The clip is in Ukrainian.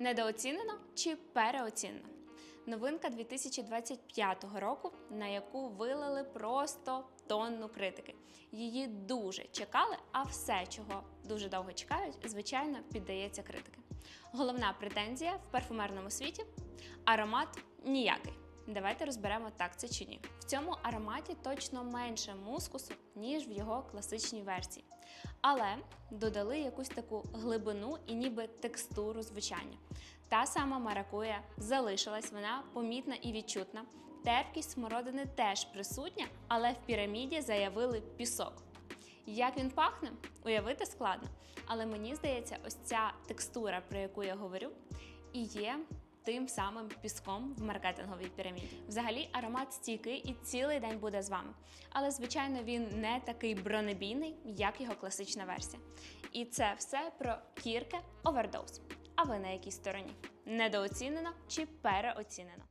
Недооцінено чи переоцінено? Новинка 2025 року, на яку вилили просто тонну критики. Її дуже чекали, а все, чого дуже довго чекають, звичайно, піддається критики. Головна претензія в парфумерному світі аромат ніякий. Давайте розберемо, так це чи ні. В цьому ароматі точно менше мускусу, ніж в його класичній версії. Але додали якусь таку глибину і ніби текстуру звучання. Та сама маракуя залишилась, вона помітна і відчутна. Терпкість смородини теж присутня, але в піраміді заявили пісок. Як він пахне, уявити складно. Але мені здається, ось ця текстура, про яку я говорю, і є тим самим піском в маркетинговій піраміді. Взагалі, аромат стійкий і цілий день буде з вами. Але, звичайно, він не такий бронебійний, як його класична версія. І це все про кірке овердоз. А ви на якій стороні? Недооцінено чи переоцінено?